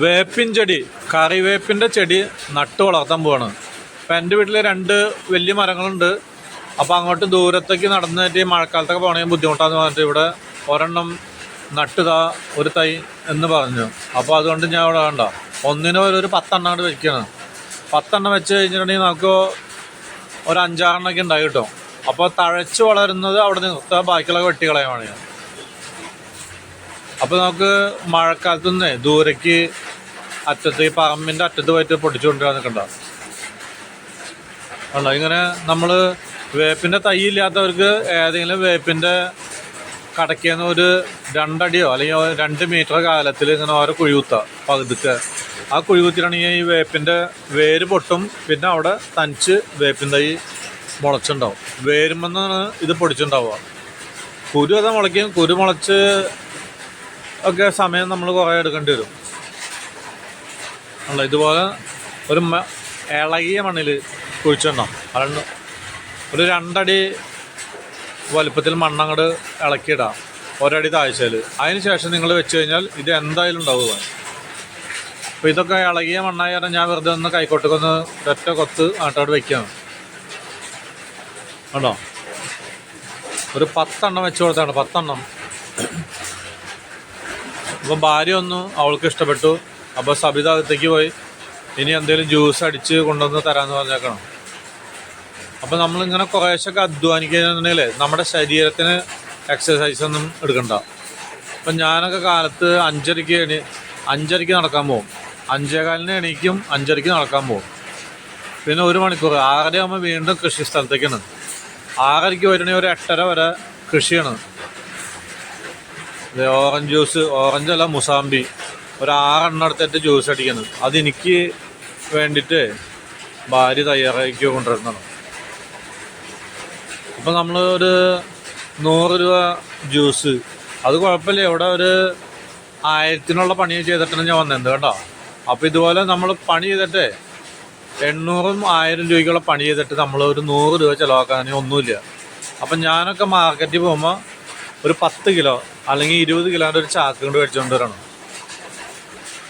വേപ്പിൻ ചെടി കറിവേപ്പിന്റെ ചെടി നട്ട് വളർത്താൻ പോവാണ്. അപ്പം എന്റെ വീട്ടിൽ രണ്ട് വലിയ മരങ്ങളുണ്ട്. അപ്പോൾ അങ്ങോട്ട് ദൂരത്തേക്ക് നടന്നിട്ട് ഈ മഴക്കാലത്തൊക്കെ പോകണമെങ്കിൽ ബുദ്ധിമുട്ടാന്ന് പറഞ്ഞിട്ട് ഇവിടെ ഒരെണ്ണം നട്ടുതാ ഒരു തൈ എന്ന് പറഞ്ഞു. അപ്പോൾ അതുകൊണ്ട് ഞാൻ ഇവിടെ വേണ്ട ഒന്നിന് ഒരു പത്തെണ്ണം കൊണ്ട് വെക്കുകയാണ് പത്തെണ്ണം വെച്ച് കഴിഞ്ഞിട്ടുണ്ടെങ്കിൽ നമുക്ക് ഒരു അഞ്ചാറെണ്ണമൊക്കെ ഉണ്ടായി കിട്ടും. അപ്പോൾ തഴച്ച് വളരുന്നത് അവിടെ നിർത്തുക ബാക്കിയുള്ള വെട്ടികളയാണ് അപ്പോൾ നമുക്ക് മഴക്കാലത്ത് നിന്ന് ദൂരേക്ക് അറ്റത്ത് ഈ പറമ്പിന്റെ അറ്റത്ത് പോയിട്ട് പൊട്ടിച്ചുകൊണ്ടിരിക്കണ്ട അല്ല ഇങ്ങനെ നമ്മൾ വേപ്പിന്റെ തൈ ഇല്ലാത്തവർക്ക് ഏതെങ്കിലും വേപ്പിന്റെ കടയ്ക്കുന്ന ഒരു രണ്ടടിയോ അല്ലെങ്കിൽ രണ്ട് മീറ്റർ കാലത്തിൽ ഇങ്ങനെ ഓരോ കുഴികുത്ത പകുതിക്ക്. ആ കുഴികുത്തിലാണെങ്കിൽ ഈ വേപ്പിന്റെ വേര് പൊട്ടും പിന്നെ അവിടെ തനിച്ച് വേപ്പിൻ തൈ മുളച്ചുണ്ടാവും. വേരുമെന്നാണ് ഇത് പൊടിച്ചുണ്ടാവുക. കുരു അതാ മുളയ്ക്കും. കുരു മുളച്ച് ഒക്കെ സമയം നമ്മൾ കുറേ എടുക്കേണ്ടി വരും. അല്ല ഇതുപോലെ ഒരു ഇളകിയ മണ്ണിൽ കുഴിച്ചിടണം. അതുകൊണ്ട് ഒരു രണ്ടടി വലുപ്പത്തിൽ മണ്ണങ്ങട് ഇളക്കിയിടാം. ഒരടി താഴ്ചയിൽ. അതിന് ശേഷം നിങ്ങൾ വെച്ച് കഴിഞ്ഞാൽ ഇത് എന്തായാലും ഉണ്ടാവുക. അപ്പോൾ ഇതൊക്കെ ഇളകിയ മണ്ണായ കാരണം ഞാൻ വെറുതെ ഒന്ന് കൈക്കോട്ടൊക്കെ ഒറ്റ കൊത്ത് ആട്ടോട് വെക്കാം കണ്ടോ? ഒരു പത്തെണ്ണം വെച്ച് കൊടുത്താണ് പത്തെണ്ണം. അപ്പോൾ ഭാര്യ ഒന്നു അവൾക്ക് ഇഷ്ടപ്പെട്ടു. അപ്പോൾ സബിത അകത്തേക്ക് പോയി ഇനി എന്തെങ്കിലും ജ്യൂസ് അടിച്ച് കൊണ്ടുവന്ന് തരാമെന്ന് പറഞ്ഞേക്കണം. അപ്പം നമ്മളിങ്ങനെ കുറേശ്ശൊക്കെ അധ്വാനിക്കുന്നുണ്ടെങ്കിൽ നമ്മുടെ ശരീരത്തിന് എക്സസൈസ് ഒന്നും എടുക്കണ്ട. അപ്പം ഞാനൊക്കെ കാലത്ത് അഞ്ചരയ്ക്ക് എണി അഞ്ചരയ്ക്ക് നടക്കാൻ പോകും അഞ്ചേകാലിന് എണീക്കും അഞ്ചരയ്ക്ക് നടക്കാൻ പോകും പിന്നെ ഒരു മണിക്കൂർ ആറര ആകുമ്പോൾ വീണ്ടും കൃഷി സ്ഥലത്തേക്കാണ്. ആറരയ്ക്ക് വരണമെങ്കിൽ ഒരു എട്ടര വരെ കൃഷിയാണ്. ഓറഞ്ച് ജ്യൂസ് ഓറഞ്ച് അല്ല മുസാമ്പി. ഒരു ആറെണ്ണം എടുത്തിട്ട് ജ്യൂസ് അടിക്കുന്നത് അതെനിക്ക് വേണ്ടിയിട്ട് ഭാര്യ തയ്യാറാക്കി കൊണ്ടുവരുന്നതാണ് അപ്പം നമ്മൾ ഒരു നൂറ് രൂപ ജ്യൂസ് അത് കുഴപ്പമില്ല. ഇവിടെ ഒരു ആയിരത്തിനുള്ള പണി ചെയ്തിട്ടാണ് ഞാൻ വന്നത് കേട്ടോ. അപ്പോൾ ഇതുപോലെ നമ്മൾ പണി ചെയ്തിട്ട് എണ്ണൂറും ആയിരം രൂപയ്ക്കുള്ള പണി ചെയ്തിട്ട് നമ്മൾ ഒരു നൂറ് രൂപ ചിലവാക്കാൻ ഒന്നുമില്ല. അപ്പം ഞാനൊക്കെ മാർക്കറ്റിൽ പോകുമ്പോൾ ഒരു പത്ത് കിലോ അല്ലെങ്കിൽ ഇരുപത് കിലോന്റെ ഒരു ചാക്ക് കൊണ്ട് മേടിച്ചുകൊണ്ട് വരണം.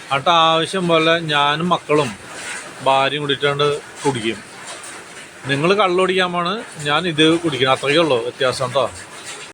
എന്നിട്ട് ആവശ്യം പോലെ ഞാനും മക്കളും ഭാര്യയും കൂടിയിട്ടാണ്ട് കുടിക്കും. നിങ്ങൾ കള്ളു കുടിക്കാൻ പോണ് ഞാൻ ഇത് കുടിക്കണം. അത്രയേ ഉള്ളൂ വ്യത്യാസം കേട്ടോ.